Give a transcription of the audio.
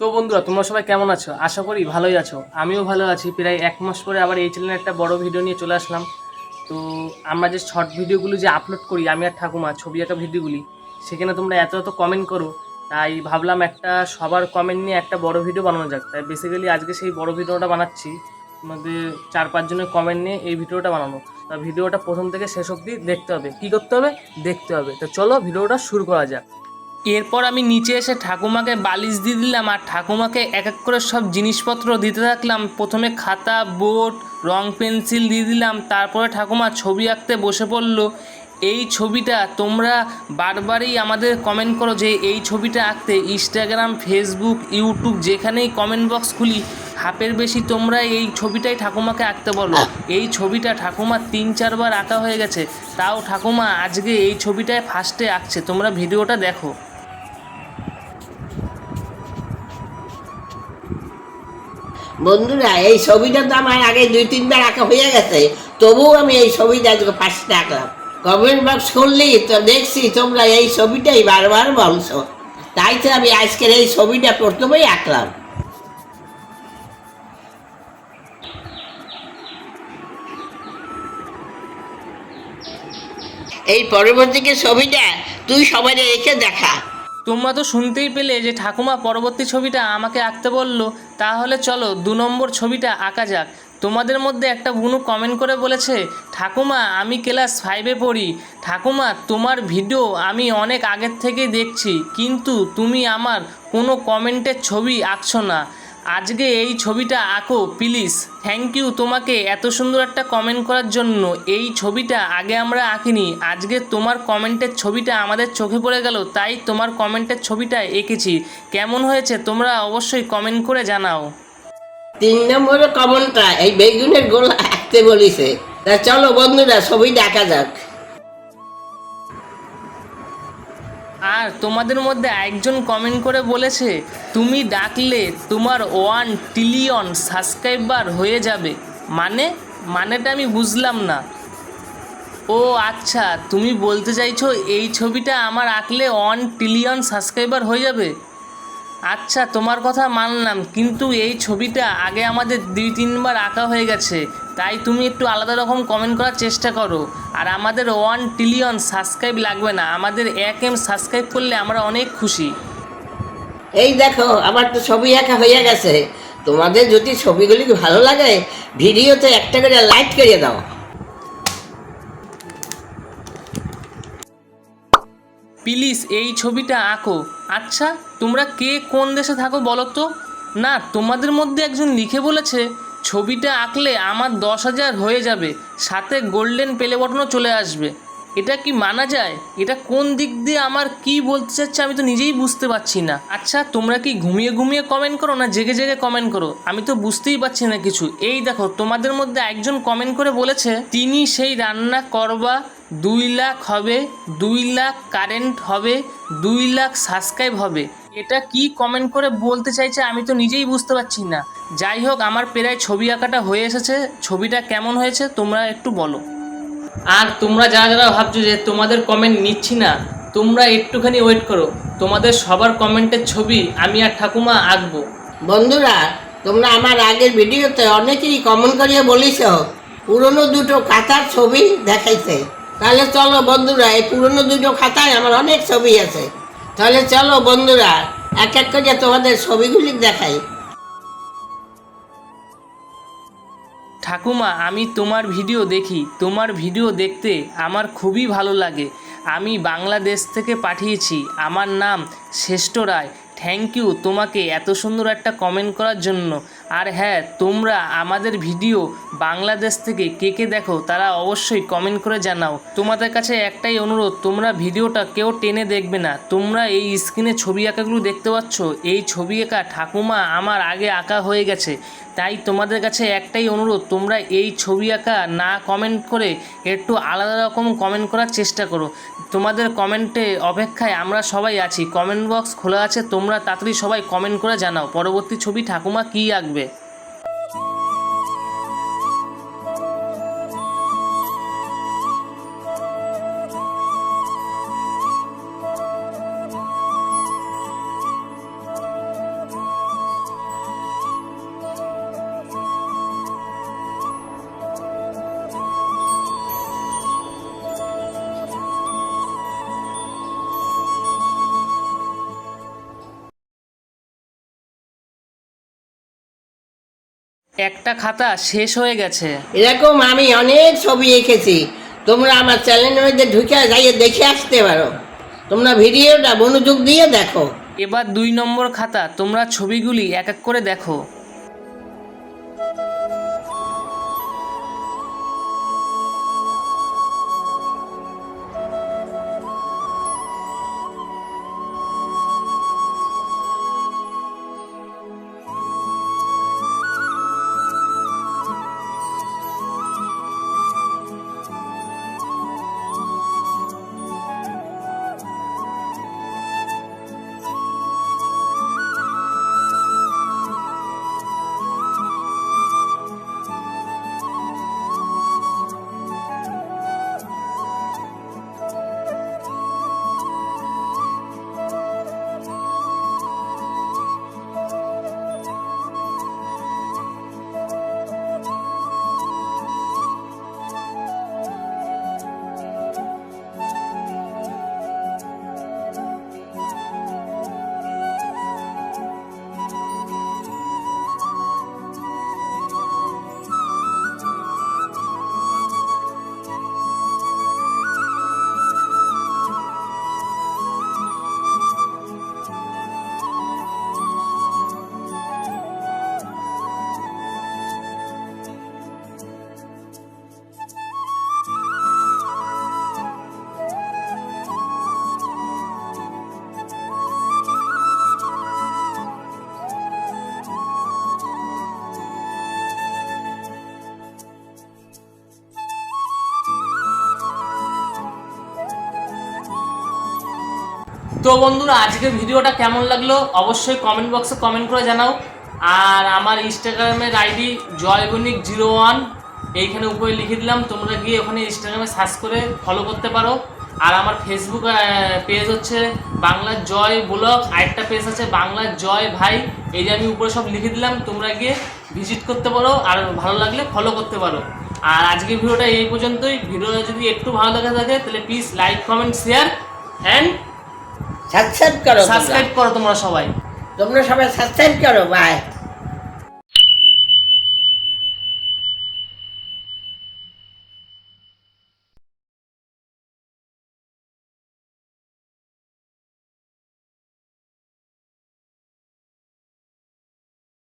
তো বন্ধুরা, তোমরা সবাই কেমন আছো? আশা করি ভালোই আছো। আমিও ভালো আছি। প্রায় এক মাস পরে আবার এই চ্যানেলে একটা বড় ভিডিও নিয়ে চলে আসলাম। তো আমরা যে শর্ট ভিডিওগুলো যে আপলোড করি, আমি আর ঠাকুমা, ছবি আঁকা ভিডিওগুলি সেখানে তোমরা এত এত কমেন্ট করো, তাই ভাবলাম একটা সবার কমেন্ট নিয়ে একটা বড় ভিডিও বানানো যাক। তাই বেসিক্যালি আজকে সেই বড় ভিডিওটা বানাচ্ছি। তোমাদের চার পাঁচজনের কমেন্ট নিয়ে এই ভিডিওটা বানানো। তা ভিডিওটা প্রথম থেকে শেষ অবধি দেখতে হবে। কী করতে হবে? দেখতে হবে। তো চলো ভিডিওটা শুরু করা যাক। এরপর আমি নিচে এসে ঠাকুমাকে বালিশ দিয়ে দিলাম আর ঠাকুমাকে এক এক করে সব জিনিসপত্র দিতে থাকলাম। প্রথমে খাতা, বোর্ড, রং পেন্সিল দিয়ে দিলাম, তারপরে ঠাকুমা ছবি আঁকতে বসে পড়ল। এই ছবিটা তোমরা বারবারই আমাদের কমেন্ট করো যে এই ছবিটা আঁকতে ইনস্টাগ্রাম ফেসবুক ইউটিউব যেখানেই কমেন্ট বক্স খুলি হাফের বেশি তোমরা এই ছবিটাই ঠাকুমাকে আঁকতে বলো। এই ছবিটা ঠাকুমা তিন চারবার আঁকা হয়ে গেছে, তাও ঠাকুমা আজকে এই ছবিটায় ফার্স্টে আঁকছে। তোমরা ভিডিওটা দেখো। বন্ধুরা, এই ছবিটা তো আমার আগে দুই, তিনবার আঁকা হয়ে গেছে। তবুও আমি এই ছবিটা আজকে ফার্স্টে আঁকলাম। কমেন্ট বক্স খুললি, তো দেখছি তোমরা এই ছবিটাই বারবার বলছো। তাই তো আমি আজকের এই ছবিটা প্রথমেই আঁকলাম। এই পরবর্তীকে ছবিটা তুই সবাই রেখে দেখা। তোমরা তো শুনতেই পেলে যে ঠাকুমা পরবর্তী ছবিটা আমাকে আঁকতে বলল। তাহলে চলো দু নম্বর ছবিটা আঁকা যাক। তোমাদের মধ্যে একটা বুনু কমেন্ট করে বলেছে, ঠাকুমা, আমি ক্লাস ফাইভে পড়ি। ঠাকুমা, তোমার ভিডিও আমি অনেক আগের থেকে দেখছি, কিন্তু তুমি আমার কোনো কমেন্টের ছবি আঁকছো না। আজকে এই ছবিটা আঁকো, প্লিজ। থ্যাংক ইউ তোমাকে এত সুন্দর একটা কমেন্ট করার জন্য। এই ছবিটা আগে আমরা আঁকিনি। আজকে তোমার কমেন্টের ছবিটা আমাদের চোখে পড়ে গেল, তাই তোমার কমেন্টের ছবিটা এঁকেছি। কেমন হয়েছে তোমরা অবশ্যই কমেন্ট করে জানাও। তিন নম্বর কমনটা এই বেগুনের গোলা আঁকতে বলিছে। চলো বন্ধুরা ছবি দেখা যাক। আর তোমাদের মধ্যে একজন কমেন্ট করে বলেছে, তুমি ডাকলে তোমার ওয়ান ট্রিলিয়ন সাবস্ক্রাইবার হয়ে যাবে। মানে মানেটা আমি বুঝলাম না। ও আচ্ছা তুমি বলতে চাইছো এই ছবিটা আমার আঁকলে ওয়ান ট্রিলিয়ন সাবস্ক্রাইবার হয়ে যাবে? আচ্ছা তোমার কথা মানলাম, কিন্তু এই ছবিটা আগে আমাদের দুই তিনবার আঁকা হয়ে গেছে, তাই তুমি একটু আলাদা রকম কমেন্ট করার চেষ্টা করো। আর আমাদের ওয়ান ট্রিলিয়ন সাবস্ক্রাইব লাগবে না, আমাদের এক এম সাবস্ক্রাইব করলে আমরা অনেক খুশি। এই দেখো, আমার তো ছবি আঁকা হয়ে গেছে। তোমাদের যদি ছবিগুলি ভালো লাগে, ভিডিওতে একটা করে লাইক করে দাও। প্লিজ এই ছবিটা আঁকো। আচ্ছা তোমরা কে কোন দেশে থাকো বলো তো? না, তোমাদের মধ্যে একজন লিখে বলেছে, ছবিটা আঁকলে আমার দশ হাজার হয়ে যাবে, সাথে গোল্ডেন পেলে বটনও চলে আসবে। এটা কি মানা যায়? এটা কোন দিক দিয়ে আমার কি বলতে চাচ্ছে আমি তো নিজেই বুঝতে পারছি না। আচ্ছা তোমরা কি ঘুমিয়ে ঘুমিয়ে কমেন্ট করো না জেগে জেগে কমেন্ট করো? আমি তো বুঝতেই পারছি না কিছু। এই দেখো, তোমাদের মধ্যে একজন কমেন্ট করে বলেছে, তিনি সেই রান্না করবা দুই লাখ হবে দুই লাখ কারেন্ট হবে দুই লাখ সাবস্ক্রাইব হবে। এটা কি কমেন্ট করে বলতে চাইছে আমি তো নিজেই বুঝতে পারছি না। যাই হোক আমার প্রায় ছবি আঁকাটা হয়ে এসেছে। ছবিটা কেমন হয়েছে তোমরা একটু বলো। আর তোমরা যারা যারা ভাবছ যে তোমাদের কমেন্ট নিচ্ছি না তোমরা একটুখানি ওয়েট করো। তোমাদের সবার কমেন্টের ছবি আমি আর ঠাকুমা আঁকবো। বন্ধুরা তোমরা আমার আগের ভিডিওতে অনেকেই কমেন্ট করিয়ে বলিস পুরনো দুটো খাতার ছবি দেখাইছে। তাহলে চলো বন্ধুরা, এই পুরনো দুটো খাতায় আমার অনেক ছবি আছে। তাহলে চলো বন্ধুরা, এক এক করে তোমাদের ছবিগুলি দেখাই। ঠাকুমা, আমি তোমার ভিডিও দেখি। তোমার ভিডিও দেখতে আমার খুবই ভালো লাগে। আমি বাংলাদেশ থেকে পাঠিয়েছি। আমার নাম শ্রেষ্ঠ রায়। থ্যাংক ইউ তোমাকে এত সুন্দর একটা কমেন্ট করার জন্য। আর হ্যাঁ তোমরা আমাদের ভিডিও বাংলাদেশ থেকে কে কে দেখো, তারা অবশ্যই কমেন্ট করে জানাও। তোমাদের কাছে একটাই অনুরোধ, তোমরা ভিডিওটা কেউ টেনে দেখবে না। তোমরা এই স্ক্রিনে ছবি আঁকাগুলো দেখতে পাচ্ছ? এই ছবি আঁকা ঠাকুমা আমার আগে আঁকা হয়ে গেছে। তাই তোমাদের কাছে একটাই অনুরোধ, তোমরা এই ছবি আঁকা না কমেন্ট করে একটু আলাদা রকম কমেন্ট করার চেষ্টা করো। তোমাদের কমেন্টে অপেক্ষায় আমরা সবাই আছি। কমেন্ট বক্স খোলা আছে, তোমরা তাড়াতাড়ি সবাই কমেন্ট করে জানাও। পরবর্তী ছবি ঠাকুমা কী আঁকবে? একটা খাতা শেষ হয়ে গেছে। এরকম আমি অনেক ছবি এঁকেছি। তোমরা আমার চ্যানেলের মধ্যে ঢুকে যাইয়ে দেখে আসতে পারো। তোমরা ভিডিওটা মনোযোগ দিয়ে দেখো। এবার দুই নম্বর খাতা তোমরা ছবিগুলি এক এক করে দেখো। তো বন্ধুরা, আজকের ভিডিওটা কেমন লাগল অবশ্যই কমেন্ট বক্সে কমেন্ট করে জানাও। আর আমার ইনস্টাগ্রামের আইডি জয়বণিক জিরো ওয়ান এইখানে উপরে লিখে দিলাম, তোমরা গিয়ে ওখানে ইনস্টাগ্রামে সার্চ করে ফলো করতে পারো। আর আমার ফেসবুক পেজ হচ্ছে বাংলার জয় ব্লগ আরেকটা পেজ আছে বাংলার জয় ভাই, এই যে আমি উপরে সব লিখে দিলাম, তোমরা গিয়ে ভিজিট করতে পারো, আর ভালো লাগলে ফলো করতে পারো। আর আজকের ভিডিওটা এই পর্যন্তই। ভিডিওটা যদি একটু ভালো লাগে থাকে, তাহলে please like comment share and subscribe করো সাবস্ক্রাইব করো তোমরা সবাই। তোমরা সবাই সাবস্ক্রাইব করো বাই